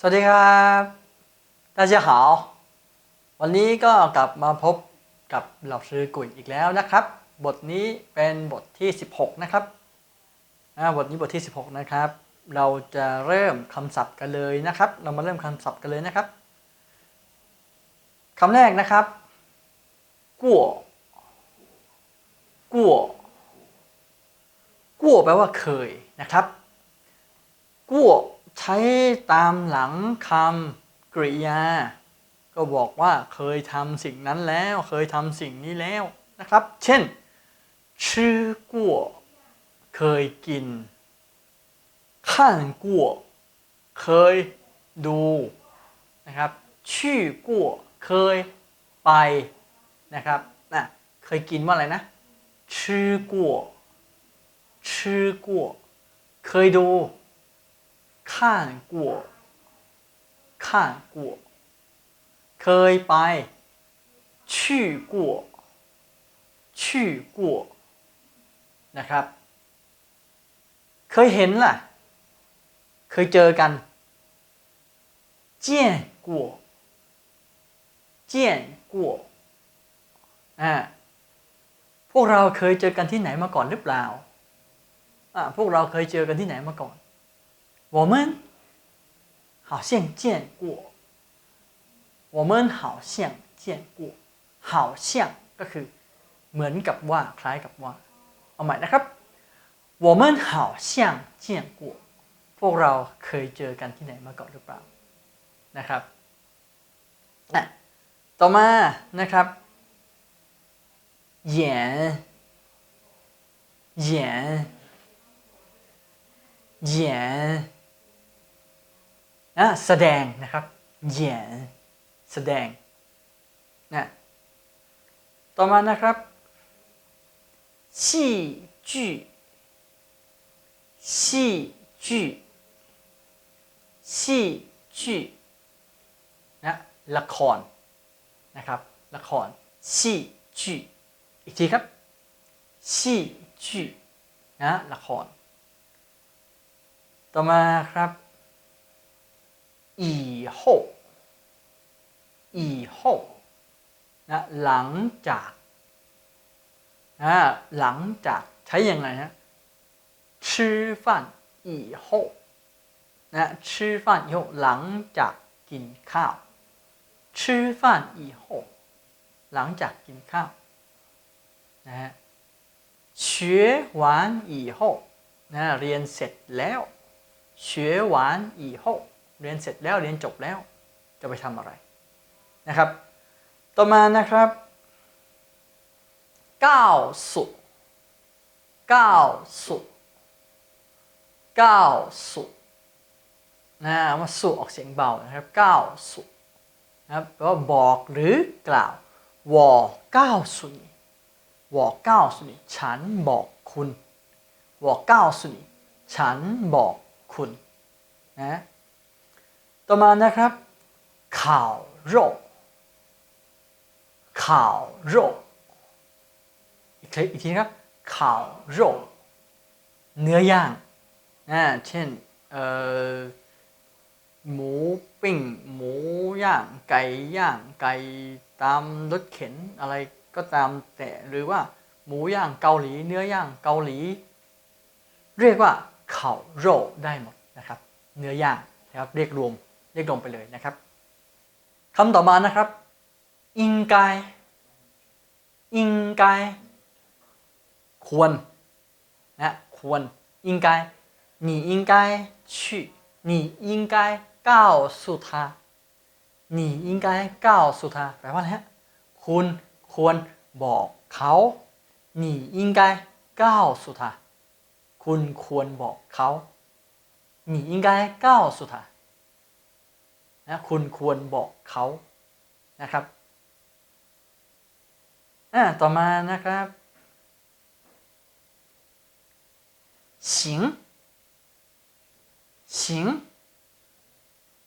สวัสดีครับ大家好วันนี้ก็กลับมาพบกับเหล่าซื้อกุยอีกแล้วนะครับ บทนี้เป็นบทที่ 16 นะครับอ่าบทนี้บทที่ 16 นะครับ เราจะเริ่มคำศัพท์กันเลยนะครับ เรามาเริ่มคำศัพท์กันเลยนะครับคำแรกนะครับกั่วกั่วกั่วแปลว่าเคยนะครับกั่ว ใช้ตามหลังคำกริยา ก็บอกว่าเคยทำสิ่งนั้นแล้วเคยทำสิ่งนี้แล้วนะครับ เช่นชื่อกั่วเคยกินข้านกั่วเคยดูนะครับชื่อกั่วเคยไปนะครับนะเคยกินว่าอะไรนะชื่อกั่วชื่อกั่วเคยดู 看过，看过ข้านกัวเคยไปชื่อนะครับ เคยเห็นล่ะ เคยเจอกัน见过，见过นอ่าพวกเราเคยเจอกันที่ไหนมาก่อนหรือเปล่าอ่าพวกเราเคยเจอกันที่ไหนมาก่อน 我们好像见过我们好像见过好像ก็คือ เหมือนกับว่า คล้ายกับว่า เอาใหม่นะครับ我们好像见过พวกเราเคยเจอกันที่ไหนมาก่อนหรือเปล่า นะครับนะต่อมา นะครับ演演演น นะแสดงนะครับเหยียนแสดงนะต่อมานะครับชีจูชีจูชีจูนะละครนะครับละครชีจูอีกทีครับชีจูนะละคร ต่อมาครับ 以后以后นะหลังจากนะหลังจากใช้ยังไงฮะ吃饭以后นะ吃饭以后หลังจากกินข้าว吃饭以后หลังจากกินข้าวนะฮะ学完以后นะเรียนเสร็จแล้ว学完以后 เรียนเสร็จแล้วเรียนจบแล้ว จะไปทำอะไรนะครับ ต่อมานะครับก้าวสุก้าวสุก้าวสุนะมาสุออกเสียงเบานะครับก้าวสุนะครับแปลว่าบอกหรือกล่าววอก้าวสุนีวอก้าวสุนีฉันบอกคุณวอก้าวสุนีฉันบอกคุณนะ ต่อมานะครับข่าวโรข่าวโรอีกทีอีกทีนะครับข่าวโรเนื้อย่างอ่าเช่นเอ่อหมูปิ้งหมูย่าง ไก่ย่างไก่ตามรถเข็นอะไรก็ตามแต่หรือว่าหมูย่างเกาหลีเนื้อย่างเกาหลี เรียกว่าข่าวโรได้หมดนะครับ เนื้อย่างนะครับเรียกรวม เรียกรวมไปเลยนะครับคำต่อมานะครับ อิงกายอิงกายควรนะควร应该你应该去你应该告诉他你应该告诉他แปลว่าอะไรฮะคุณควรบอกเขา你应该告诉他คุณควรบอกเขา你应该告诉他 ะคุณควรบอกเขานะครับอ่าต่อมานะครับชิงชิง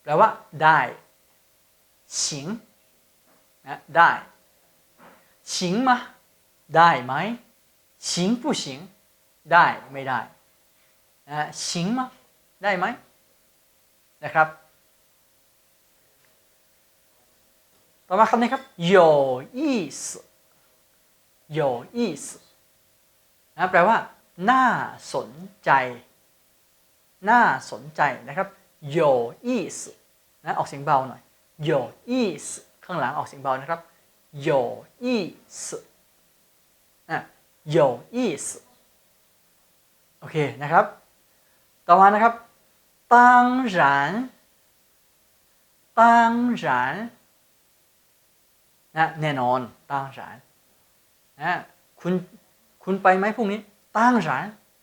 แปลว่าได้ชิงนะได้ชิงมาได้ไหมชิง不行ได้ไม่ได้นะสิงมาได้ไหมนะครับ ต่อมาคำนี้ครับ有意思有意思นะแปลว่า น่าสนใจ น่าสนใจนะครับ有意思นะออกเสียงเบาหน่อย有意思ข้างหลังออกเสียงเบานะครับ有意思อ่ะ有意思โอเคนะครับ ต่อมานะครับ当然当然 นะแน่นอน当然นะคุณคุณไปไหมพรุ่งนี้当然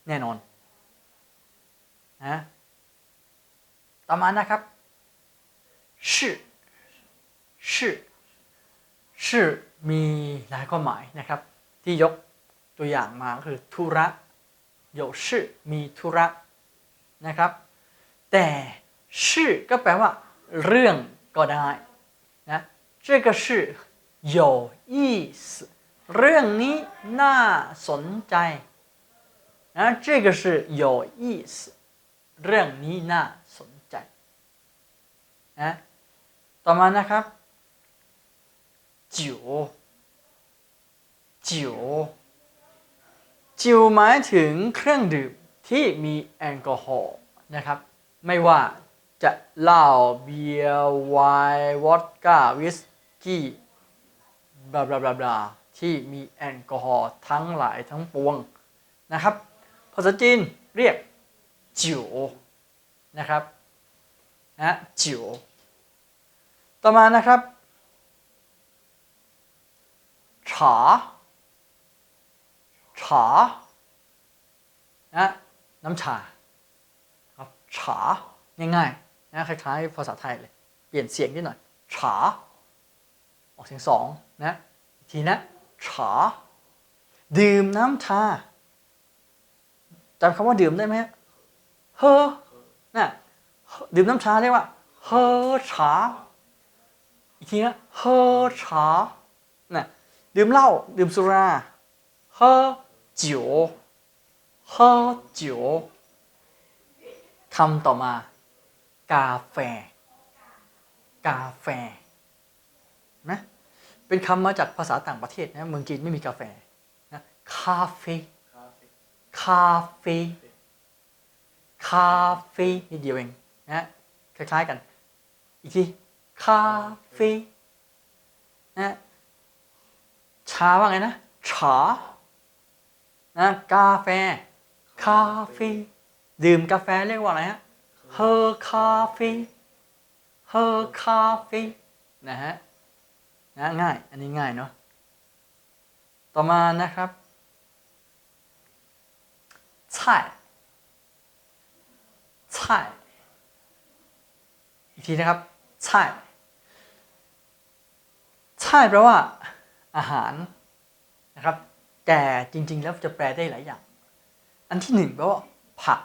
แน่นอนนะต่อมานะครับ是是是มีหลายความหมายนะครับ ที่ยกตัวอย่างมาก็คือธุระ有事มีธุระนะครับ แต่ชื่อก็แปลว่า เรื่องก็ได้นะ这个是 有意思เรื่องนี้น่าสนใจนะ这个是有意思เรื่องนี้น่าสนใจนะต่อมานะครับจิ๋วจิ๋วจิ๋วหมายถึงเครื่องดื่มที่มีแอลกอฮอล์นะครับ ไม่ว่าจะเหล้าเบียร์ไวน์วอดก้าวิสกี้ บลาบลาบลาบลาที่มีแอลกอฮอล์ทั้งหลายทั้งปวงนะครับ ภาษาจีนเรียกจิ๋วนะครับนะจิ๋วต่อมานะครับฉาฉานะน้ำชาครับฉาง่ายๆนะคล้ายๆภาษาไทยเลย เปลี่ยนเสียงนิดหน่อยฉา ออกเสียงสองนะอีกทีนะฉาดื่มน้ำชาจำคำว่าดื่มได้ไหมเฮอนะดื่มน้ำชาเรียกว่าเฮอชาอีกทีนะเฮอชานะดื่มเหล้าดื่มสุราเฮอจิ๋วเฮอจิ๋วคำต่อมา กาแฟ กาแฟนะ เป็นคำมาจากภาษาต่างประเทศนะเมืองจีนไม่มีกาแฟนะคาเฟ่คาเฟ่คาเฟ่นิดเดียวเองนะคล้ายๆกัน อีกทีคาเฟ่นะชาว่าไงนะชานะกาแฟ คาเฟ่ดื่มกาแฟเรียกว่าอะไรฮะเฮอคาเฟ่เฮอคาเฟ่นะฮะ นะง่าย อันนี้ง่ายเนาะ ต่อมานะครับช่ใช่อีกทีนะครับใช่ใช่แปลว่า อาหารนะครับ แต่จริง ๆ แล้วจะแปลได้หลายอย่าง อันที่หนึ่งแปลว่าผัก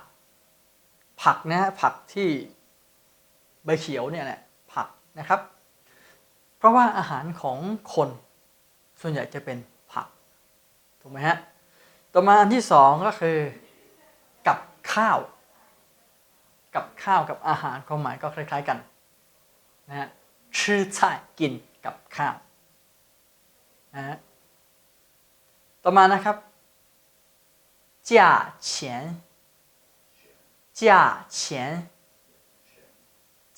ผักนะผักที่ใบเขียวเนี่ยแหละผักนะครับ เพราะว่าอาหารของคนส่วนใหญ่จะเป็นผักถูกไหมฮะต่อมาอันที่สองก็คือกับข้าว กับข้าวกับอาหารความหมายก็คล้าย ๆกันนะฮะชื่อช่ายกินกับข้าวนะฮะต่อมานะครับจ่าเฉียนจ่าเฉียน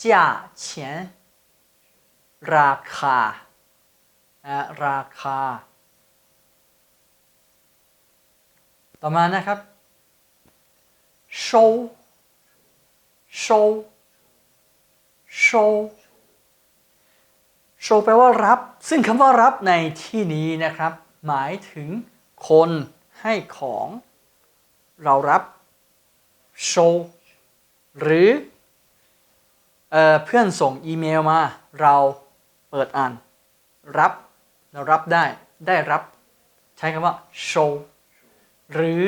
จ่าเฉียน ราคาราคา ต่อมานะครับโชโชโชโชแปลว่ารับ ซึ่งคำว่ารับในที่นี้นะครับ หมายถึงคนให้ของเรารับโชหรือเอเพื่อนส่งอีเมลมาเรา เปิดอ่าน รับเรารับได้ได้รับ ใช้คำว่าโชหรือ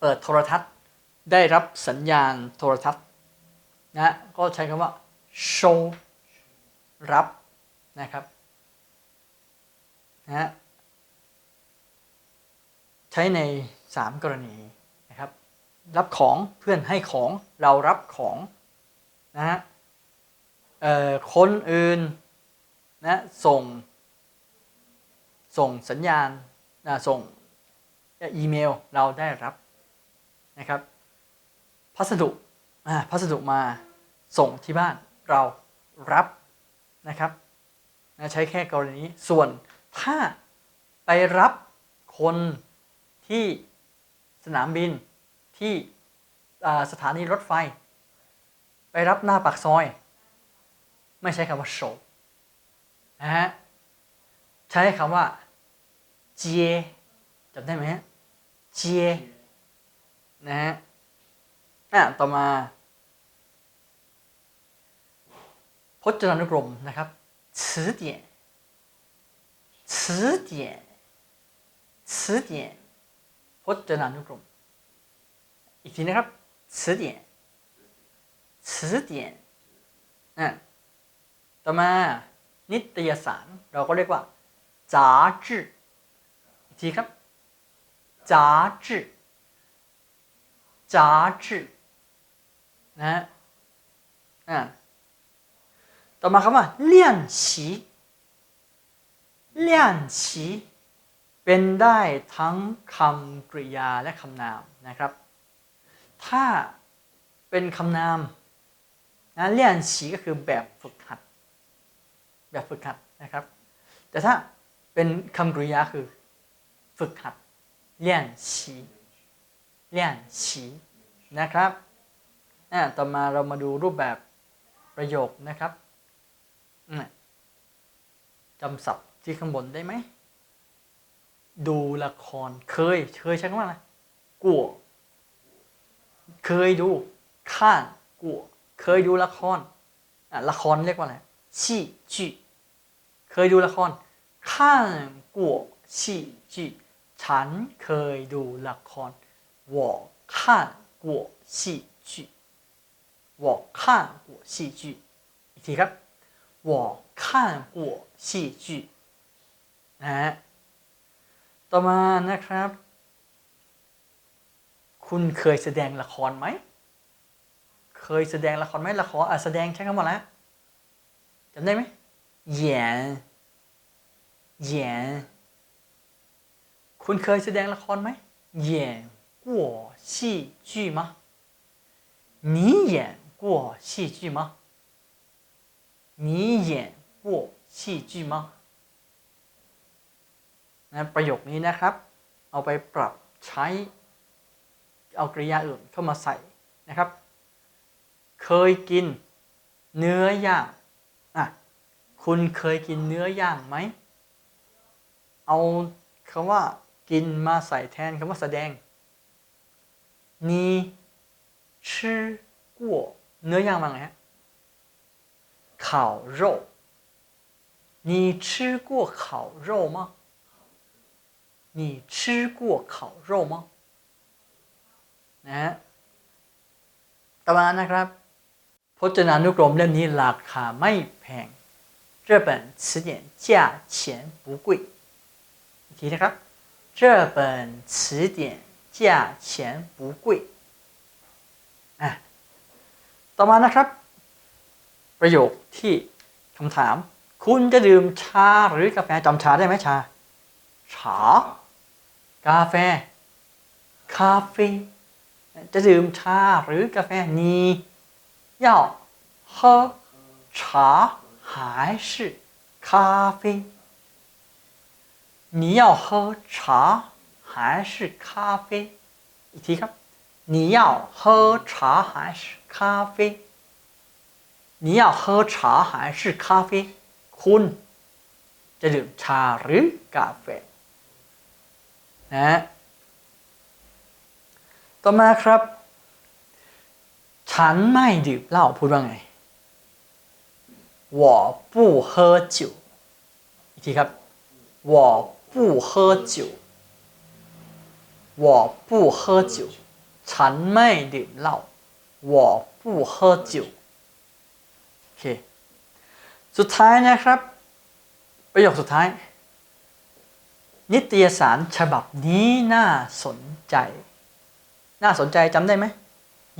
เปิดโทรทัศน์ ได้รับสัญญาณโทรทัศน์นะก็ใช้คำว่า show รับนะครับนะใช้ใน 3 กรณีนะครับ รับของเพื่อนให้ของเรารับของนะฮะ คนอื่นนะส่งส่งสัญญาณนะส่งอีเมลเราได้รับนะครับ พัสดุอ่าพัสดุมาส่งที่บ้านเรารับนะครับนะใช้แค่กรณีนี้ส่วนถ้าไปรับคนที่สนามบินที่สถานีรถไฟ ไปรับหน้าปากซอย ไม่ใช้คำว่าโฉบนะฮะใช้คำว่าเจียจำได้ไหมฮะเจียนะฮะอ่ะต่อมา พจนานุกรมนะครับ词典词典词典พจนานุกรม อีกทีนะครับ词典词典อ่ะ ต่อมานิตยสาร เราก็เรียกว่าจาจื้ออีกทีครับจาจื้จาจื้นะฮะอ่าต่อมาคำว่าเลี่ยนฉีเลี่ยนฉีเป็นได้ทั้งคำกริยาและคำนามนะครับ ถ้าเป็นคำนามนะเลี่ยนฉีก็คือแบบฝึกหัด แบบฝึกหัดนะครับ แต่ถ้าเป็นคำกริยาคือฝึกหัดเลี่ยนฉีเลี่ยนฉีนะครับอ่าต่อมาเรามาดูรูปแบบประโยคนะครับอืมจำศัพท์ที่ข้างบนได้ไหม ดูละครเคย เคยใช้คำว่าอะไรกัวเคยดูข้านกัวเคยดูละครอะละครเรียกว่าอะไร 戏剧เคยดูละครข้านกัว戏剧ฉันเคยดูละคร我看过戏剧我看过戏剧อีกทีครับ我看过戏剧นะฮะต่อมานะครับ คุณเคยแสดงละครไหม เคยแสดงละครไหมละครอ่ะแสดงใช้คำว่าอะไร จำได้ไหม演演คุณเคยแสดงละครไหม演过戏剧吗你演过戏剧吗你演过戏剧吗นะประโยคนี้นะครับ เอาไปปรับใช้ เอากริยาอื่นเข้ามาใส่นะครับ เคยกินเนื้อย่างอ่ะ คุณเคยกินเนื้อย่างไหม เอาคำว่า กินมาใส่แทนคำว่าแสดง你吃过เนื้อย่างมาไงฮะ烤肉你吃过烤肉吗你吃过烤肉吗นะฮะต่อมานะครับ พจนานุกรมเล่มนี้ราคาไม่แพง 这本词典价钱不贵อีกทีนะครับ这本词典价钱不贵อ่ะต่อมานะครับ ประโยคที่คำถาม คุณจะดื่มชาหรือกาแฟจำชาได้ไหมชา ชา กาแฟ คาเฟ่ จะดื่มชาหรือกาแฟ你要喝茶 还是咖啡你要喝茶还是咖啡อีกทีครับ你要喝茶还是咖啡你要喝茶还是咖啡คุณจะดื่มชาหรือกาแฟนะ ต่อมาครับ ฉันไม่ดื่มเหล้าพูดว่าไง 我不喝酒อีกทีครับ我不喝酒我不喝酒ฉันไม่ดื่มเหล้า我不喝酒โอเค สุดท้ายนะครับ ประโยคสุดท้าย นิตยสารฉบับนี้น่าสนใจ น่าสนใจจำได้ไหม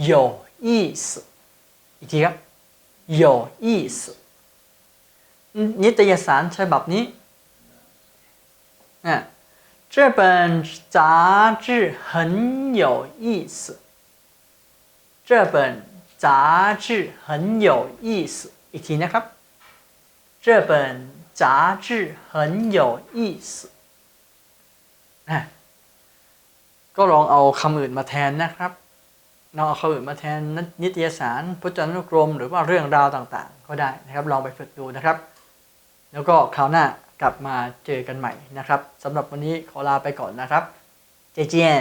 有意思อีกทีครับ有意思 นิตยสารฉบับนี้อ่ะ这本杂志很有意思这本杂志很有意思อีกทีนะครับ这本杂志很有意思อ่ะก็ลองเอาคำอื่นมาแทนนะครับลองเอาคำอื่นมาแทนนิตยสารพจนานุกรม หรือว่าเรื่องราวต่างๆ ก็ได้นะครับ ลองไปฝึกดูนะครับ แล้วก็คราวหน้ากลับมาเจอกันใหม่นะครับสำหรับวันนี้ขอลาไปก่อนนะครับเจเจียน